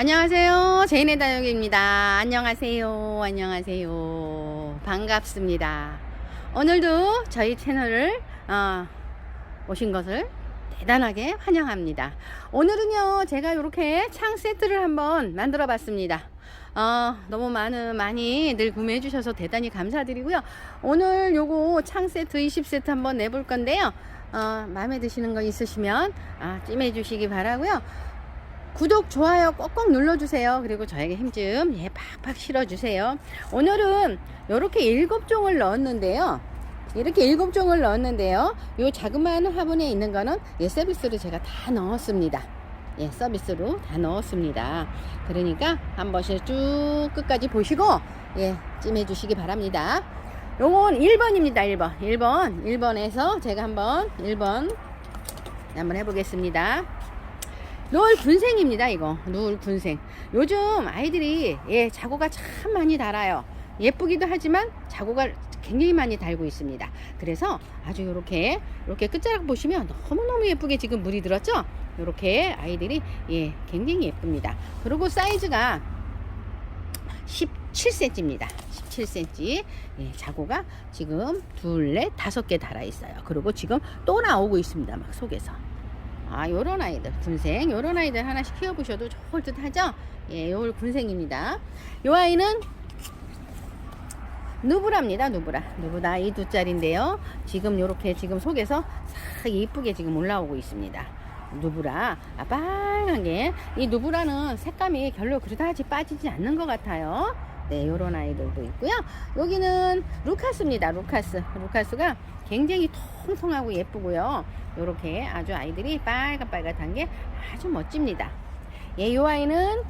안녕하세요. 제인의 다육입니다. 안녕하세요. 안녕하세요. 반갑습니다. 오늘도 저희 채널을 어, 오신 것을 대단하게 환영합니다. 오늘은요, 제가 이렇게 창 세트를 한번 만들어 봤습니다. 어, 너무 많은, 많이 늘 구매해 주셔서 대단히 감사드리고요. 오늘 요거 창 세트 20세트 한번 내볼 건데요. 어, 마음에 드시는 거 있으시면, 아, 찜해 주시기 바라고요 구독, 좋아요 꼭꼭 눌러주세요. 그리고 저에게 힘 좀, 예, 팍팍 실어주세요. 오늘은 이렇게 일곱 종을 넣었는데요. 이렇게 일곱 종을 넣었는데요. 요 자그마한 화분에 있는 거는 예, 서비스로 제가 다 넣었습니다. 예, 서비스로 다 넣었습니다. 그러니까 한 번씩 쭉 끝까지 보시고, 예, 찜해 주시기 바랍니다. 요건 1번입니다, 1번. 1번. 1번에서 제가 한번 1번 한번 해보겠습니다. 노을 군생입니다, 이거. 노을 군생. 요즘 아이들이, 예, 자고가 참 많이 달아요. 예쁘기도 하지만 자고가 굉장히 많이 달고 있습니다. 그래서 아주 요렇게, 요렇게 끝자락 보시면 너무너무 예쁘게 지금 물이 들었죠? 요렇게 아이들이, 예, 굉장히 예쁩니다. 그리고 사이즈가 17cm입니다. 17cm. 예, 자고가 지금 둘, 넷, 다섯 개 달아 있어요. 그리고 지금 또 나오고 있습니다. 막 속에서. 아, 요런 아이들, 군생, 요런 아이들 하나씩 키워보셔도 좋을 듯 하죠? 예, 요 군생입니다. 요 아이는 누브라입니다, 누브라. 누브라 이두 짤인데요. 지금 요렇게 지금 속에서 싹 이쁘게 지금 올라오고 있습니다. 누브라. 아, 빨간 게. 이 누브라는 색감이 별로 그다지 빠지지 않는 것 같아요. 네, 요런 아이들도 있고요. 여기는 루카스입니다, 루카스. 루카스가 굉장히 통통하고 예쁘고요. 요렇게 아주 아이들이 빨갛빨갛한 게 아주 멋집니다. 예, 요 아이는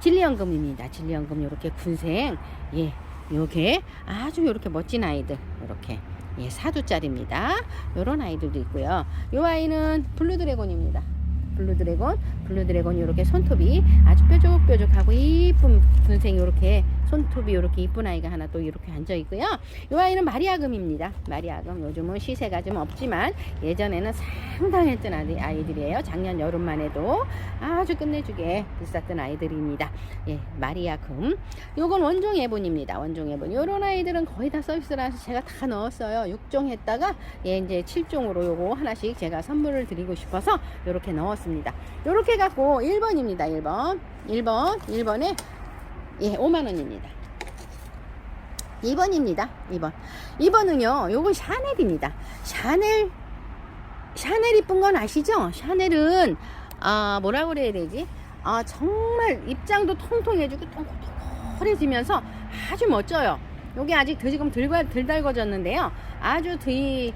진리연금입니다. 진리연금 요렇게 군생. 예, 요게 아주 요렇게 멋진 아이들. 요렇게. 예, 사두짜리입니다. 요런 아이들도 있고요. 요 아이는 블루드래곤입니다. 블루드래곤, 블루드래곤 이렇게 손톱이 아주 뾰족뾰족하고 이쁜 군생이 이렇게 손톱이 이렇게 이쁜 아이가 하나 또 이렇게 앉아 있고요. 이 아이는 마리아금입니다. 마리아금 요즘은 시세가 좀 없지만 예전에는 상당했던 아이- 아이들이에요. 작년 여름만 해도 아주 끝내주게 비쌌던 아이들입니다. 예, 마리아금. 요건 원종 예본입니다. 원종 예본. 요런 아이들은 거의 다 서비스라서 제가 다 넣었어요. 6종 했다가 예, 이제 7종으로 요거 하나씩 제가 선물을 드리고 싶어서 요렇게 넣었습니다. 요렇게 갖고 1번입니다. 1번. 1번. 1번에 예, 5만원입니다. 2번입니다. 2번. 2번은요, 요건 샤넬입니다. 샤넬, 샤넬 이쁜 건 아시죠? 샤넬은, 아, 뭐라 그래야 되지? 아, 정말 입장도 통통해지고 동글동글해지면서 아주 멋져요. 요게 아직 더 지금 덜, 덜 달궈졌는데요. 아주 이,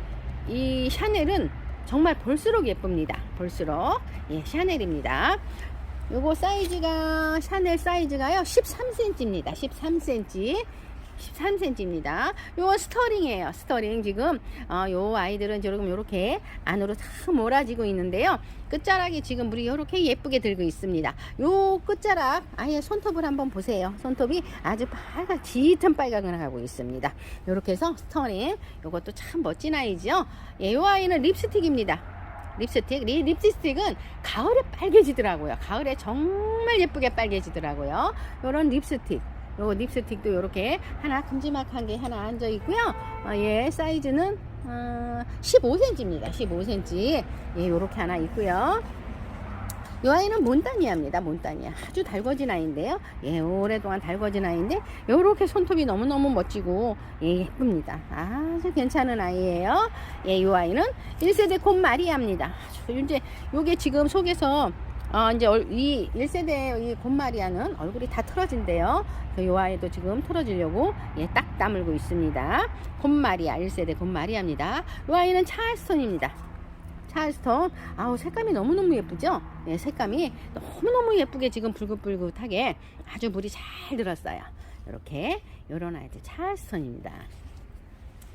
이 샤넬은 정말 볼수록 예쁩니다. 볼수록. 예, 샤넬입니다. 요거 사이즈가 샤넬 사이즈가요 13cm입니다 13cm 13cm입니다 요건 스터링이에요 스터링. 지금 어, 요 아이들은 지금 요렇게 안으로 다 몰아지고 있는데요. 끝자락이 지금 물이 요렇게 예쁘게 들고 있습니다. 요 끝자락 아예 손톱을 한번 보세요. 손톱이 아주 빨갛 짙은 빨강을 하고 있습니다. 요렇게 해서 스터링. 요것도 참 멋진 아이죠? 예, 요 아이는 립스틱입니다 립스틱, 리, 립스틱은 가을에 빨개지더라고요. 가을에 정말 예쁘게 빨개지더라고요. 요런 립스틱. 요 립스틱도 요렇게 하나 큼지막한 게 하나 앉아 있고요. 어, 예, 사이즈는 어, 15cm입니다. 15cm. 예, 요렇게 하나 있고요. 이 아이는 몬타니아입니다. 몬타니아. 아주 달궈진 아이인데요. 예, 오랫동안 달궈진 아이인데, 요렇게 손톱이 너무너무 멋지고, 예, 예쁩니다. 아주 괜찮은 아이예요. 예, 이 아이는 1세대 곰 마리아입니다. 아주 이제, 요게 지금 속에서, 어, 이제, 얼- 이 1세대 이 곰마리아는 얼굴이 다 틀어진대요. 그래서 요 아이도 지금 틀어지려고, 예, 딱 다물고 있습니다. 곰마리아, 1세대 곰마리아입니다. 요 아이는 찰스톤입니다. 찰스톤. 아우 색감이 너무너무 예쁘죠? 네, 색감이 너무너무 예쁘게 지금 붉긋붉긋하게 아주 물이 잘 들었어요. 이렇게 요런 아이들 찰스톤입니다.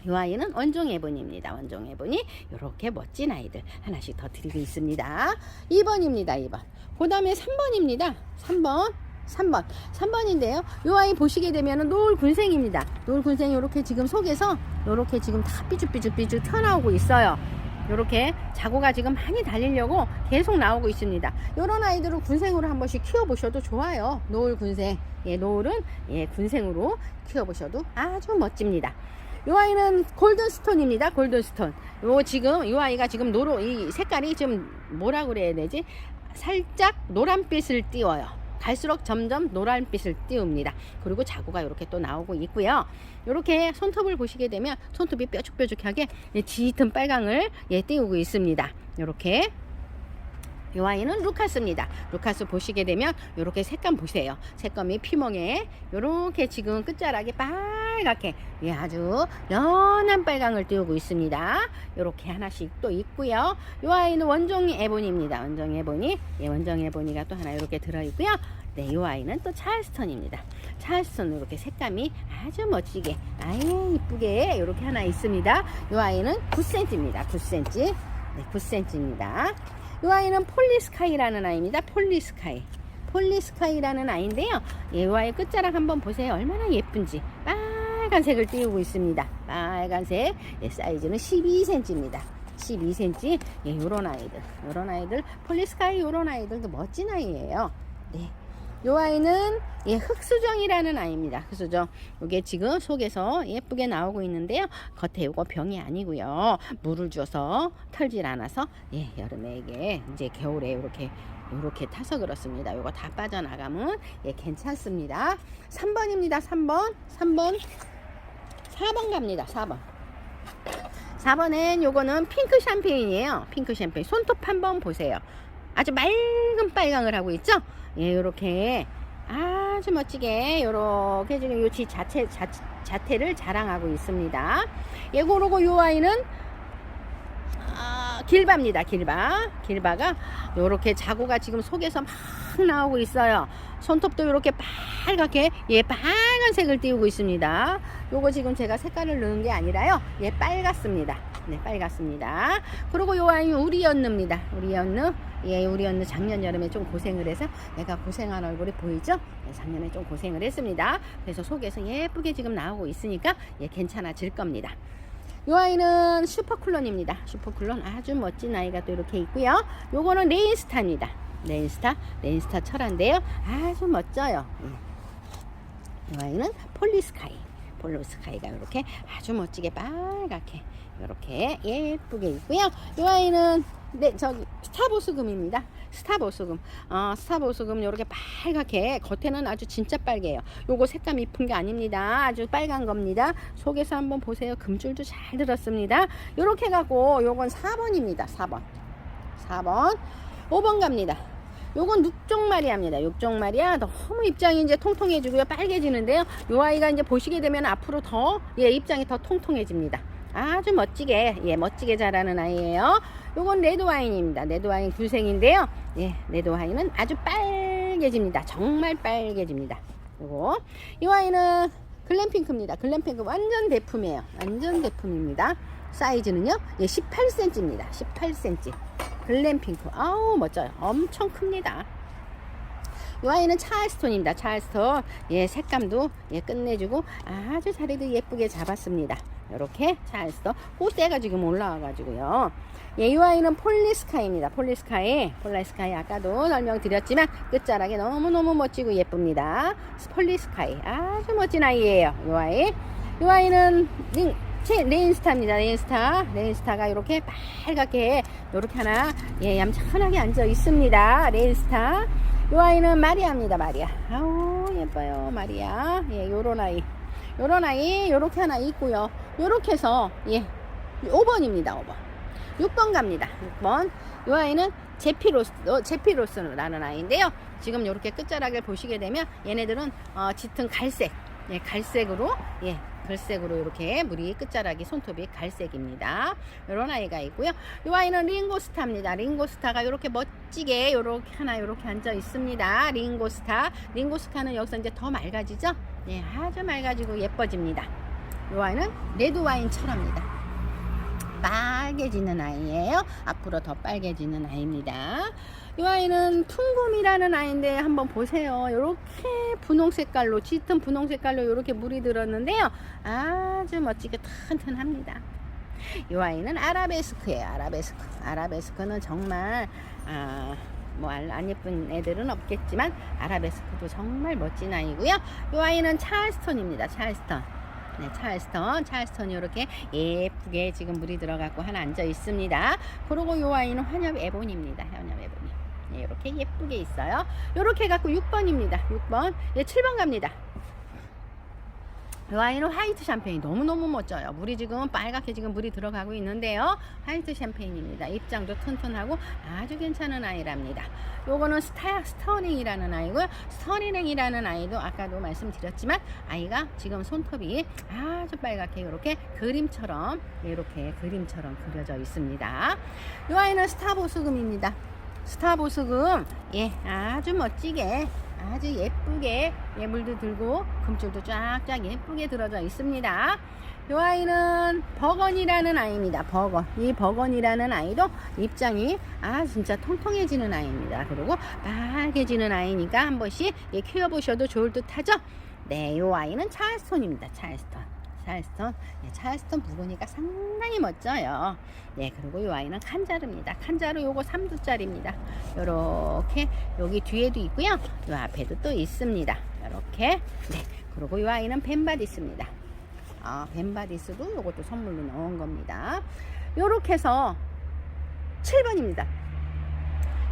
이 아이는 원종 예본입니다. 원종 예본이 이렇게 멋진 아이들 하나씩 더 드리고 있습니다. 2번입니다 2번. 그 다음에 3번입니다. 3번 3번. 3번인데요. 이 아이 보시게 되면 노을 군생입니다. 노을 군생이 이렇게 지금 속에서 이렇게 지금 다 삐죽삐죽삐죽 튀어나오고 있어요 이렇게 자고가 지금 많이 달리려고 계속 나오고 있습니다. 이런 아이들을 군생으로 한 번씩 키워보셔도 좋아요. 노을 군생. 예, 노을은 예, 군생으로 키워보셔도 아주 멋집니다. 이 아이는 골든스톤입니다. 골든스톤. 요 지금 이 아이가 지금 노로 이 색깔이 좀 뭐라 그래야 되지? 살짝 노란빛을 띄워요. 갈수록 점점 노란빛을 띄웁니다. 그리고 자구가 이렇게 또 나오고 있고요. 이렇게 손톱을 보시게 되면 손톱이 뾰족뾰족하게 예, 짙은 빨강을 예, 띄우고 있습니다. 이렇게 이 아이는 루카스입니다. 루카스 보시게 되면 이렇게 색감 보세요. 색감이 피멍에 이렇게 지금 끝자락이 빨갛게 예, 아주 연한 빨강을 띄우고 있습니다. 이렇게 하나씩 또 있고요. 이 아이는 원종이 에보니입니다. 원종이 에보니, 예, 원종이 에보니가 또 하나 이렇게 들어 있고요. 네, 이 아이는 또 찰스턴입니다. 찰스턴 이렇게 색감이 아주 멋지게, 아예 이쁘게 이렇게 하나 있습니다. 이 아이는 9cm입니다. 9cm. 네, 9cm입니다. 이 아이는 폴리스카이라는 아이입니다. 폴리스카이. 폴리스카이라는 아이인데요. 아이 끝자락 한번 보세요. 얼마나 예쁜지. 빨간색을 띄우고 있습니다. 빨간색. 예, 사이즈는 12cm입니다. 12cm. 예, 요런 아이들. 요런 아이들. 폴리스카이 요런 아이들도 멋진 아이예요. 네. 요 아이는 예, 흑수정이라는 아이입니다. 흑수정. 이게 지금 속에서 예쁘게 나오고 있는데요. 겉에 요거 병이 아니고요. 물을 줘서 털질 않아서 예, 여름에 이게 이제 겨울에 이렇게 이렇게 타서 그렇습니다. 요거 다 빠져나가면 예, 괜찮습니다. 3번입니다. 3번. 3번. 4번 갑니다. 4번. 4번엔 요거는 핑크 샴페인이에요. 핑크 샴페인. 손톱 한번 보세요. 아주 맑은 빨강을 하고 있죠? 예, 요렇게 아주 멋지게 요렇게 지금 요지 자체 자, 자태를 자랑하고 있습니다. 예, 그러고 요 아이는 아, 길바입니다. 길바. 길바가 요렇게 자구가 지금 속에서 막 나오고 있어요. 손톱도 이렇게 빨갛게 예 빨간색을 띄우고 있습니다. 요거 지금 제가 색깔을 넣은 게 아니라요. 예 빨갛습니다. 네 빨갛습니다. 그리고 요 아이는 우리 연느입니다. 우리 연느 예 우리 연느 작년 여름에 좀 고생을 해서 내가 고생한 얼굴이 보이죠? 예, 작년에 좀 고생을 했습니다. 그래서 속에서 예쁘게 지금 나오고 있으니까 예 괜찮아질 겁니다. 이 아이는 슈퍼쿨론입니다. 슈퍼쿨론 아주 멋진 아이가 또 이렇게 있고요. 요거는 레인스타입니다. 레인스타, 레인스타 철화인데요. 아주 멋져요. 예. 이 아이는 폴리스카이. 폴리스카이가 이렇게 아주 멋지게 빨갛게 이렇게 예쁘게 있고요. 이 아이는 네 저기 스타보스금입니다. 스타보스금. 어, 스타보스금 이렇게 빨갛게 겉에는 아주 진짜 빨개요. 요거 색감 이쁜 게 아닙니다. 아주 빨간 겁니다. 속에서 한번 보세요. 금줄도 잘 들었습니다. 요렇게 해갖고 요건 4번입니다. 4번. 4번. 5번 갑니다. 요건 육종마리아입니다. 육종마리아 너무 입장이 이제 통통해지고요. 빨개지는데요. 요 아이가 이제 보시게 되면 앞으로 더, 예, 입장이 더 통통해집니다. 아주 멋지게, 예, 멋지게 자라는 아이예요. 요건 레드와인입니다. 레드와인 굴생인데요. 예, 레드와인은 아주 빨개집니다. 정말 빨개집니다. 요거. 이 와인은 글램핑크입니다. 글램핑크 완전 대품이에요. 완전 대품입니다. 사이즈는요, 예, 18cm입니다. 18cm. 글램핑크. 아우, 멋져요. 엄청 큽니다. 이 아이는 찰스톤입니다. 찰스톤. 예, 색감도 예, 끝내주고 아주 자리도 예쁘게 잡았습니다. 이렇게 찰스톤. 꽃대가 지금 올라와가지고요. 예, 이 아이는 폴리스카이입니다. 폴리스카이. 폴리스카이 아까도 설명드렸지만 끝자락이 너무너무 멋지고 예쁩니다. 폴리스카이. 아주 멋진 아이예요. 이 아이. 이 아이는 링, 체, 레인스타입니다. 레인스타. 레인스타가 이렇게 빨갛게 이렇게 하나 예, 얌전하게 앉아 있습니다. 레인스타. 이 아이는 마리아입니다. 마리아. 아우 예뻐요. 마리아. 예, 요런 아이. 요런 아이 요렇게 하나 있고요. 요렇게 해서 예. 5번입니다. 5번. 6번 갑니다. 6번. 이 아이는 제피로스, 어, 제피로스라는 아이인데요. 지금 이렇게 끝자락을 보시게 되면 얘네들은 어, 짙은 갈색, 예, 갈색으로, 예, 갈색으로 이렇게 물이 끝자락이 손톱이 갈색입니다. 이런 아이가 있고요. 이 아이는 링고스타입니다. 링고스타가 이렇게 멋지게 이렇게 하나 이렇게 앉아 있습니다. 링고스타. 링고스타는 여기서 이제 더 맑아지죠? 예, 아주 맑아지고 예뻐집니다. 이 아이는 레드 와인 철합니다. 빨개지는 아이예요. 앞으로 더 빨개지는 아이입니다. 이 아이는 풍금이라는 아이인데 한번 보세요. 이렇게 분홍 색깔로 짙은 분홍 색깔로 이렇게 물이 들었는데요. 아주 멋지게 튼튼합니다. 이 아이는 아라베스크예요. 아라베스크. 아라베스크는 정말 아, 뭐안 예쁜 애들은 없겠지만 아라베스크도 정말 멋진 아이고요. 이 아이는 찰스톤입니다. 찰스톤. 네, 찰스톤, 찰스톤이 이렇게 예쁘게 지금 물이 들어가고 하나 앉아 있습니다. 그리고 이 아이는 환엽 에본입니다. 환엽 에본이. 네, 이렇게 예쁘게 있어요. 이렇게 갖고 6번입니다. 6번. 예, 7번 갑니다. 이 아이는 화이트 샴페인 너무너무 멋져요. 물이 지금 빨갛게 지금 물이 들어가고 있는데요. 화이트 샴페인입니다. 입장도 튼튼하고 아주 괜찮은 아이랍니다. 요거는 스타, 스터링이라는 아이고요. 스터링이라는 아이도 아까도 말씀드렸지만 아이가 지금 손톱이 아주 빨갛게 이렇게 그림처럼 이렇게 그림처럼 그려져 있습니다. 이 아이는 스타보스금입니다. 스타보스금 예 아주 멋지게 아주 예쁘게 예물도 들고 금줄도 쫙쫙 예쁘게 들어져 있습니다. 이 아이는 버건이라는 아이입니다. 버건. 이 버건이라는 아이도 입장이 아 진짜 통통해지는 아이입니다. 그리고 빨개지는 아이니까 한 번씩 예, 키워보셔도 좋을 듯 하죠. 네, 이 아이는 찰스톤입니다. 찰스톤. 찰스톤. 네, 찰스톤 묵으니까 상당히 멋져요. 네, 그리고 이 아이는 칸자르입니다. 칸자르 요거 3두짜리입니다. 요렇게 여기 뒤에도 있고요. 요 앞에도 또 있습니다. 요렇게. 네. 그리고 이 아이는 벤바디스입니다. 아, 벤바디스도 요것도 선물로 넣은 겁니다. 요렇게 해서 7번입니다.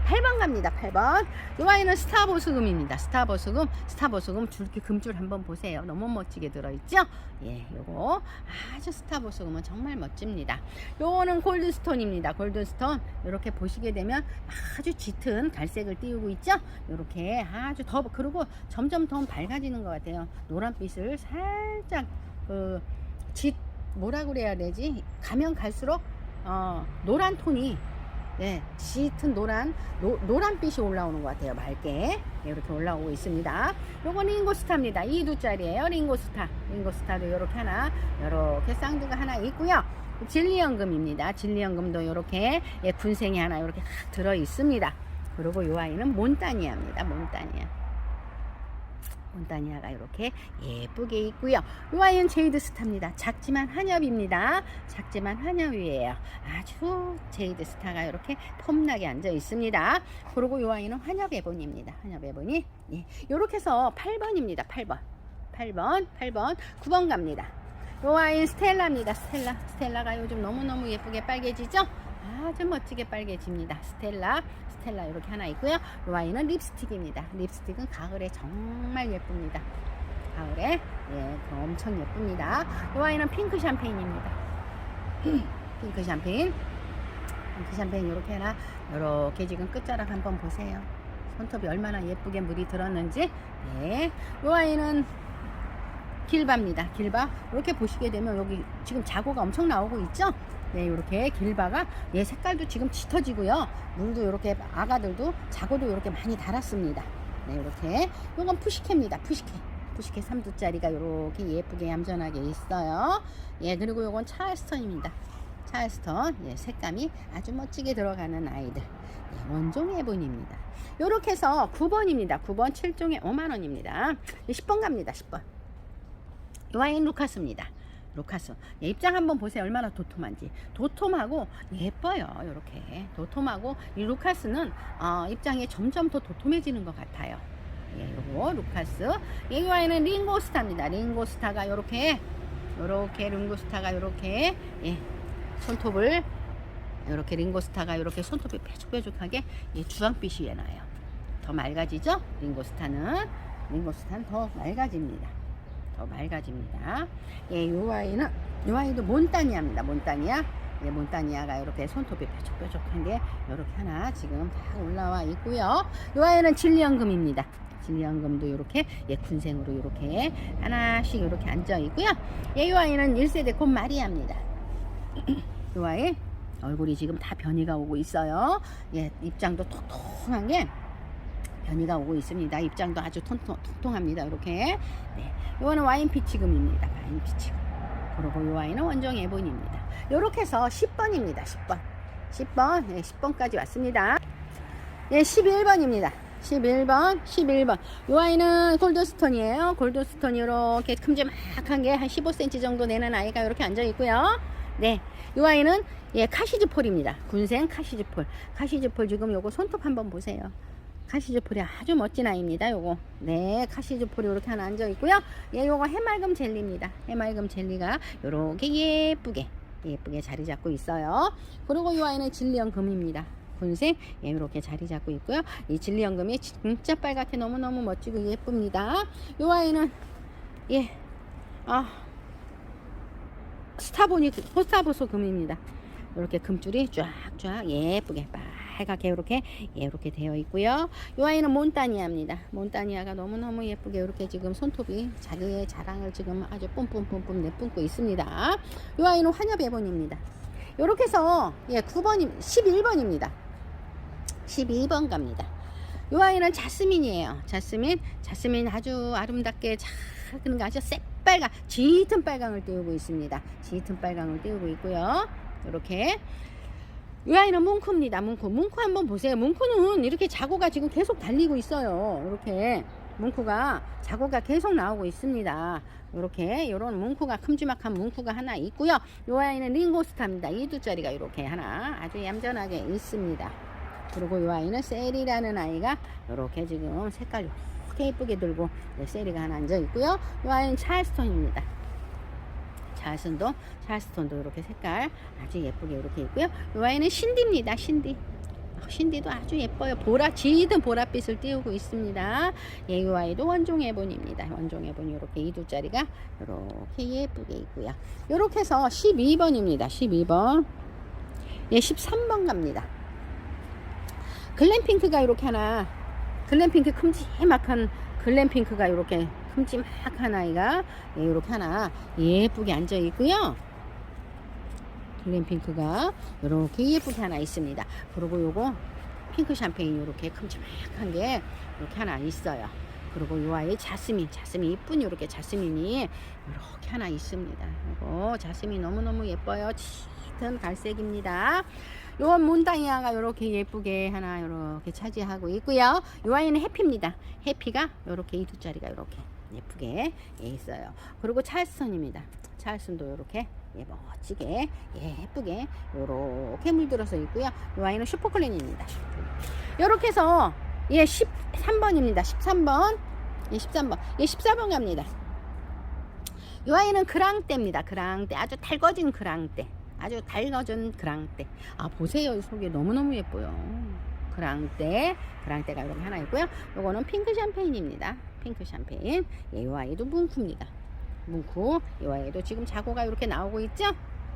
8번 갑니다. 8번. 이 아이는 스타보스금입니다. 스타보스금, 스타보스금 줄기 금줄 한번 보세요. 너무 멋지게 들어있죠? 예, 요거 아주 스타보스금은 정말 멋집니다. 요거는 골드스톤입니다. 골드스톤. 이렇게 보시게 되면 아주 짙은 갈색을 띄우고 있죠? 이렇게 아주 더 그리고 점점 더 밝아지는 것 같아요. 노란빛을 살짝 그 짙 뭐라 그래야 되지? 가면 갈수록 어, 노란 톤이 네, 짙은 노란 노, 노란빛이 올라오는 것 같아요. 맑게 네, 이렇게 올라오고 있습니다. 요건 링고스타입니다. 2두짜리예요. 링고스타. 링고스타도 이렇게 하나, 이렇게 쌍두가 하나 있고요. 진리연금입니다. 진리연금도 이렇게 예, 군생이 하나 이렇게 딱 들어 있습니다. 그리고 이 아이는 몬타니아입니다. 몬타니아. 몬타니아가 이렇게 예쁘게 있고요. 이 아이는 제이드 스타입니다. 작지만 한엽입니다. 작지만 한엽이에요. 아주 제이드 스타가 이렇게 폼나게 앉아 있습니다. 그리고 이 아이는 한엽 에본입니다. 한엽 에본이 예, 이렇게 해서 8번입니다. 8번. 8번, 8번, 9번 갑니다. 이 아이는 스텔라입니다. 스텔라. 스텔라가 요즘 너무너무 예쁘게 빨개지죠? 아주 멋지게 빨개집니다. 스텔라, 스텔라 이렇게 하나 있고요. 이 아이는 립스틱입니다. 립스틱은 가을에 정말 예쁩니다. 가을에 예, 엄청 예쁩니다. 이 아이는 핑크 샴페인입니다. 핑크 샴페인. 핑크 샴페인 이렇게 하나 이렇게 지금 끝자락 한번 보세요. 손톱이 얼마나 예쁘게 물이 들었는지. 예. 이 아이는 길바입니다. 길바. 이렇게 보시게 되면 여기 지금 자고가 엄청 나오고 있죠? 네, 이렇게 길바가 예, 색깔도 지금 짙어지고요. 물도 이렇게 아가들도 자고도 이렇게 많이 달았습니다. 네, 이렇게. 이건 푸시케입니다. 푸시케. 푸시케 3두짜리가 이렇게 예쁘게 얌전하게 있어요. 예, 그리고 이건 찰스턴입니다. 찰스턴. 예, 색감이 아주 멋지게 들어가는 아이들. 예, 원종 해본입니다. 이렇게 해서 9번입니다. 9번 7종에 5만원입니다. 10번 갑니다. 10번. 와인 루카스입니다. 루카스. 예, 입장 한번 보세요. 얼마나 도톰한지. 도톰하고 예뻐요. 이렇게. 도톰하고 이 루카스는 어, 입장이 점점 더 도톰해지는 것 같아요. 예, 요거 루카스. 이 와인은 링고스타입니다. 링고스타가 요렇게 요렇게 링고스타가 요렇게 예, 손톱을 요렇게 링고스타가 요렇게 손톱이 뾰족뾰족하게 예, 주황빛이 나요. 더 맑아지죠? 링고스타는 링고스타는 더 맑아집니다. 더 맑아집니다. 예, 요 아이는 요 아이도 몬타니아입니다. 몬타니아. 예, 몬타니아가 이렇게 손톱이 뾰족뾰족한데 이렇게 하나 지금 다 올라와 있고요. 요 아이는 진리연금입니다. 진리연금도 이렇게 예, 군생으로 이렇게 하나씩 이렇게 앉아 있고요. 예, 요 아이는 1세대 곧 마리아입니다. 요 아이 얼굴이 지금 다 변이가 오고 있어요. 예, 입장도 통통한 게 변이가 오고 있습니다. 입장도 아주 통통, 통통합니다. 이렇게. 네. 이거는 와인 피치금입니다. 와인 피치금. 그리고 이 와인은 원종 에본입니다. 이렇게 해서 10번입니다. 10번. 10번. 네, 10번까지 왔습니다. 네, 11번입니다. 11번, 11번. 이 아이는 골드스톤이에요. 골드스톤이 이렇게 큼지막한 게 한 15cm 정도 되는 아이가 이렇게 앉아 있고요. 네. 이 아이는 예, 카시즈폴입니다. 군생 카시즈폴. 카시즈폴 지금 요거 손톱 한번 보세요. 카시즈폴이 아주 멋진 아이입니다. 요거. 네, 카시즈폴이 이렇게 하나 앉아 있고요. 예, 요거 해맑음 젤리입니다. 해맑음 젤리가 요렇게 예쁘게 예쁘게 자리 잡고 있어요. 그리고 이 아이는 진리연금입니다. 군생 예, 이렇게 자리 잡고 있고요. 이 진리연금이 진짜 빨갛게 너무너무 멋지고 예쁩니다. 이 아이는 예, 아 스타보니 포스타보소 금입니다. 이렇게 금줄이 쫙쫙 예쁘게 빨갛게 이렇게 이렇게 되어 있고요. 이 아이는 몬타니아입니다. 몬타니아가 너무너무 예쁘게 이렇게 지금 손톱이 자기의 자랑을 지금 아주 뿜뿜뿜뿜 내뿜고 있습니다. 이 아이는 환엽예본입니다. 이렇게 해서 예 9번이 11번입니다. 12번 갑니다. 이 아이는 자스민이에요. 자스민, 자스민 아주 아름답게 잘거 아주 새빨간 짙은 빨강을 띄우고 있습니다. 짙은 빨강을 띄우고 있고요. 이렇게 이 아이는 뭉크입니다. 뭉크. 뭉크 한번 보세요. 뭉크는 이렇게 자고가 지금 계속 달리고 있어요. 이렇게 뭉크가 자고가 계속 나오고 있습니다. 이렇게 이런 뭉크가 큼지막한 뭉크가 하나 있고요. 이 아이는 링고스타입니다. 이두짜리가 이렇게 하나 아주 얌전하게 있습니다. 그리고 이 아이는 셀이라는 아이가 이렇게 지금 색깔 이렇게 예쁘게 들고 네, 셀이가 하나 앉아 있고요. 이 아이는 찰스톤입니다. 찰스톤도 찰스톤도 이렇게 색깔 아주 예쁘게 이렇게 있고요. 이 아이는 신디입니다. 신디. 어, 신디도 아주 예뻐요. 보라 짙은 보랏빛을 띄우고 있습니다. 예, 이 아이도 원종 애본입니다. 원종 애본이 이렇게 이두짜리가 이렇게 예쁘게 있고요. 이렇게 해서 12번입니다. 12번. 예, 13번 갑니다. 글램핑크가 이렇게 하나 글램핑크 큼지막한 글램핑크가 이렇게 큼지막한 아이가 예, 이렇게 하나 예쁘게 앉아 있고요. 글램핑크가 이렇게 예쁘게 하나 있습니다. 그리고 요거 핑크 샴페인 이렇게 큼지막한 게 이렇게 하나 있어요. 그리고 요 아이 자스민, 자스민 이쁜 이렇게 자스민이 이렇게 하나 있습니다. 이거 자스민 너무너무 예뻐요. 짙은 갈색입니다. 요건 몬타니아가 이렇게 예쁘게 하나 이렇게 차지하고 있고요. 요 아이는 해피입니다. 해피가 이렇게 이두 자리가 이렇게 예쁘게 있어요. 그리고 찰스턴입니다. 찰슨도 이렇게 예, 멋지게 예쁘게 이렇게 물들어서 있고요. 이 아이는 슈퍼클린입니다. 이렇게 해서 예 13번입니다. 13번 예 13번 예 14번 갑니다. 이 아이는 그랑떼입니다. 그랑떼 아주 달궈진 그랑떼 아주 달궈진 그랑떼 아 보세요 이 속이 너무너무 예뻐요. 그랑떼 그랑떼가 이렇게 하나 있고요. 요거는 핑크 샴페인입니다. 핑크 샴페인 예, 이 아이도 뭉크입니다. 뭉크 이 아이도 지금 자고가 이렇게 나오고 있죠?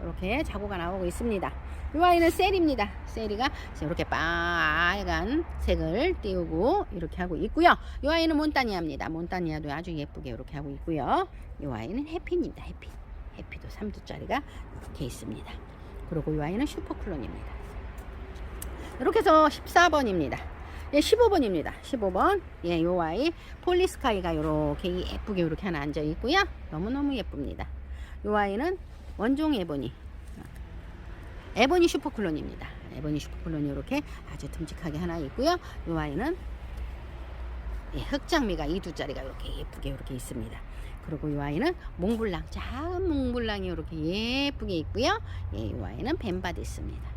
이렇게 자고가 나오고 있습니다. 이 아이는 셀입니다. 셀이가 이렇게 빨간 색을 띄우고 이렇게 하고 있고요. 이 아이는 몬타니아입니다. 몬타니아도 아주 예쁘게 이렇게 하고 있고요. 이 아이는 해피입니다. 해피. 해피도 3두짜리가 이렇게 있습니다. 그리고 이 아이는 슈퍼클론입니다. 이렇게 해서 14번입니다. 예, 15번입니다. 15번. 예, 요 아이 폴리스카이가 이렇게 예쁘게 이렇게 하나 앉아 있고요. 너무너무 예쁩니다. 요 아이는 원종 에보니. 에보니 슈퍼클론입니다. 에보니 슈퍼클론이 이렇게 아주 듬직하게 하나 있고요. 요 아이는 예, 흑장미가 이두 자리가 이렇게 예쁘게 이렇게 있습니다. 그리고 이 아이는 몽블랑 작은 몽블랑이 이렇게 예쁘게 있고요. 예, 이 아이는 벤바드 있습니다.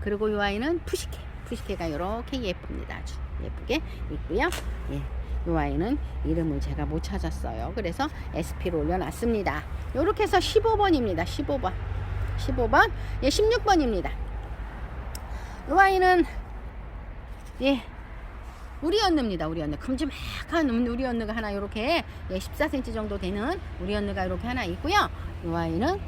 그리고 이 아이는 푸시케 푸시케가 이렇게 예쁩니다. 아주 예쁘게 있고요. 예. 이 아이는 이름을 제가 못 찾았어요. 그래서 SP로 올려놨습니다. 이렇게 해서 15번입니다. 15번. 15번. 예, 16번입니다. 이 아이는 예. 우리 언느입니다. 우리 언느. 큼지막한 우리 언느가 하나 이렇게 예, 14cm 정도 되는 우리 언느가 이렇게 하나 있고요. 이 아이는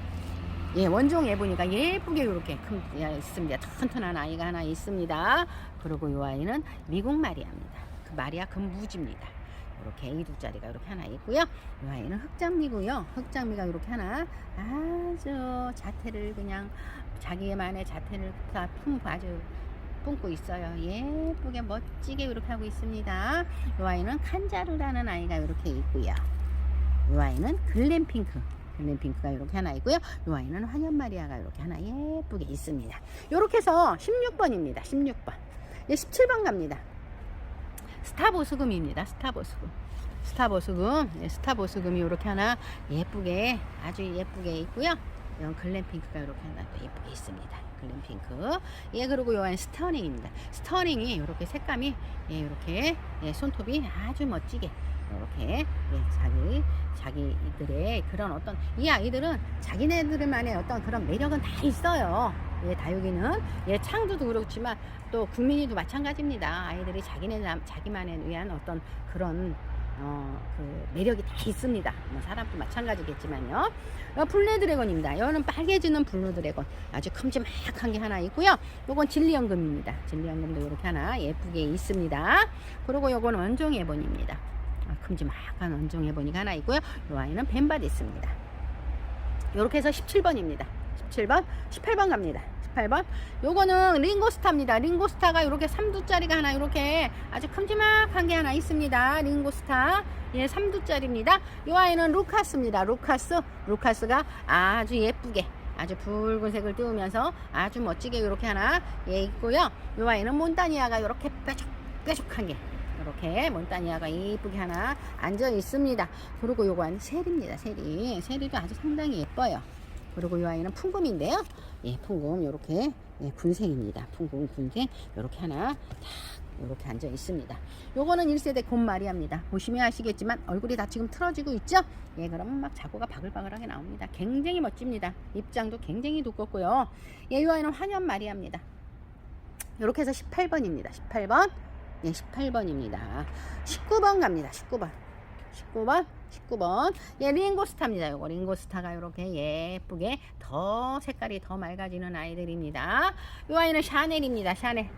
예, 원종 예보니까 예쁘게 이렇게 큰, 예, 있습니다. 튼튼한 아이가 하나 있습니다. 그리고 이 아이는 미국 마리아입니다. 그 마리아 금부지입니다. 이렇게 이두 자리가 이렇게 하나 있고요. 이 아이는 흑장미고요. 흑장미가 이렇게 하나 아주 자태를 그냥 자기만의 자태를 다 품, 아주 뿜고 있어요. 예쁘게 멋지게 이렇게 하고 있습니다. 이 아이는 칸자루라는 아이가 이렇게 있고요. 이 아이는 글램핑크. 글램핑크가 이렇게 하나 있고요. 이 아이는 환연 마리아가 이렇게 하나 예쁘게 있습니다. 이렇게 해서 16번입니다. 16번. 예, 17번 갑니다. 스타보스금입니다. 스타보스금. 스타보스금. 예, 스타보스금이 이렇게 하나 예쁘게 아주 예쁘게 있고요. 이건 글램핑크가 이렇게 하나 또 예쁘게 있습니다. 글램핑크. 예, 그리고 요한 스터닝입니다. 스터닝이 이렇게 색감이 예, 이렇게 예, 손톱이 아주 멋지게 이렇게 예, 자기 자기들의 그런 어떤 이 아이들은 자기네들만의 어떤 그런 매력은 다 있어요. 예, 다육이는 예, 창두도 그렇지만 또 국민이도 마찬가지입니다. 아이들이 자기네 남- 자기만에 위한 어떤 그런 어, 그 매력이 다 있습니다. 뭐 사람도 마찬가지겠지만요. 어, 블루 드래곤입니다. 이거는 빨개지는 블루 드래곤. 아주 큼지막한 게 하나 있고요. 요건 진리연금입니다. 진리연금도 이렇게 하나 예쁘게 있습니다. 그리고 요건 원종 예본입니다. 아, 큼지막한 원종 예본이가 하나 있고요. 요 아이는 벤바디 있습니다. 이렇게 해서 17번입니다. 17번, 18번 갑니다. 18번. 요거는 링고스타입니다. 링고스타가 이렇게 3두짜리가 하나 이렇게 아주 큼지막한 게 하나 있습니다. 링고스타. 예, 3두짜리입니다. 요 아이는 루카스입니다. 루카스. 루카스가 아주 예쁘게 아주 붉은색을 띄우면서 아주 멋지게 이렇게 하나 예 있고요. 요 아이는 몬타니아가 이렇게 뾰족 뾰족한 게 이렇게 몬타니아가 이쁘게 하나 앉아 있습니다. 그리고 요건 세리입니다. 세리. 세리도 아주 상당히 예뻐요. 그리고 이 아이는 풍금인데요. 예, 풍금 요렇게 예, 군생입니다. 풍금 군생 요렇게 하나 딱 요렇게 앉아 있습니다. 요거는 1세대 곰마리아입니다. 보시면 아시겠지만 얼굴이 다 지금 틀어지고 있죠? 예, 그러면 막 자고가 바글바글하게 나옵니다. 굉장히 멋집니다. 입장도 굉장히 두껍고요. 예, 이 아이는 환연 마리아입니다. 요렇게 해서 18번입니다. 18번. 예, 18번입니다. 19번 갑니다. 19번. 19번, 19번. 예, 링고스타입니다. 요거 링고스타가 이렇게 예쁘게 더 색깔이 더 맑아지는 아이들입니다. 요 아이는 샤넬입니다. 샤넬.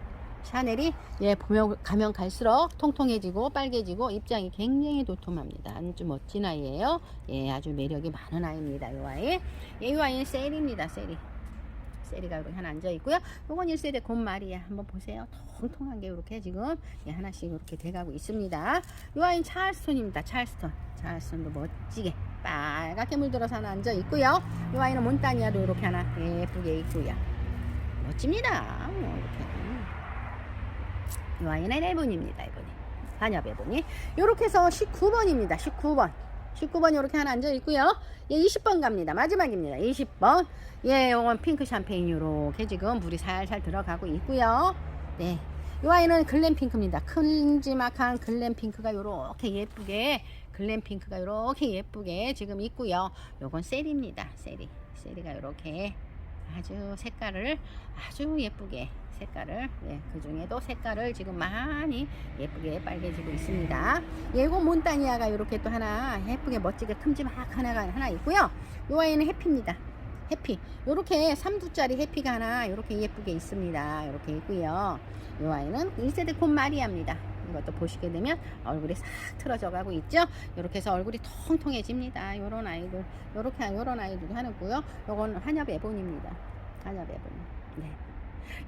샤넬이 예, 보면 가면 갈수록 통통해지고 빨개지고 입장이 굉장히 도톰합니다. 아주 멋진 아이예요. 예, 아주 매력이 많은 아이입니다. 요 아이. 예, 요 아이는 셀입니다. 셀이. 세리가 이렇게 하나 앉아 있고요. 요건 1세대 곰마리아 한번 보세요. 통통한 게 이렇게 지금 예, 하나씩 이렇게 돼가고 있습니다. 요 아이는 찰스톤입니다. 찰스톤. 찰스톤도 멋지게 빨갛게 물들어서 하나 앉아 있고요. 요 아이는 몬타니아도 이렇게 하나 예쁘게 있고요. 멋집니다. 뭐 이렇게. 요 아이는 레본입니다. 이번에. 반엽 레본이. 요렇게 해서 19번입니다. 19번. 19번 이렇게 하나 앉아 있고요. 예, 20번 갑니다. 마지막입니다. 20번. 예, 요건 핑크 샴페인 요렇게 지금 물이 살살 들어가고 있고요. 네. 이 아이는 글램핑크입니다. 큼지막한 글램핑크가 요렇게 예쁘게 글램핑크가 요렇게 예쁘게 지금 있고요. 요건 셀입니다. 셀이. 셀이가 요렇게 아주 색깔을 아주 예쁘게 색깔을 예, 그 중에도 색깔을 지금 많이 예쁘게 빨개지고 있습니다. 예고 몬타니아가 이렇게 또 하나 예쁘게 멋지게 큼지막 하나가 하나 있고요. 요 아이는 해피입니다. 해피. 요렇게 3두짜리 해피가 하나 이렇게 예쁘게 있습니다. 이렇게 있고요. 요 아이는 1세대 콘 마리아입니다. 이것도 보시게 되면 얼굴이 싹 틀어져 가고 있죠. 이렇게 해서 얼굴이 통통해집니다. 요런 아이들, 요렇게 요런 아이들도 하는고요. 요건 한엽 에본입니다. 한엽 에본. 네.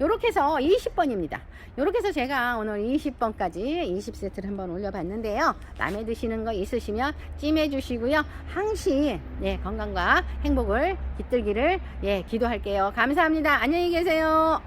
요렇게 해서 20번입니다. 요렇게 해서 제가 오늘 20번까지 20세트를 한번 올려봤는데요. 마음에 드시는 거 있으시면 찜해 주시고요. 항시 예, 건강과 행복을 깃들기를 예, 기도할게요. 감사합니다. 안녕히 계세요.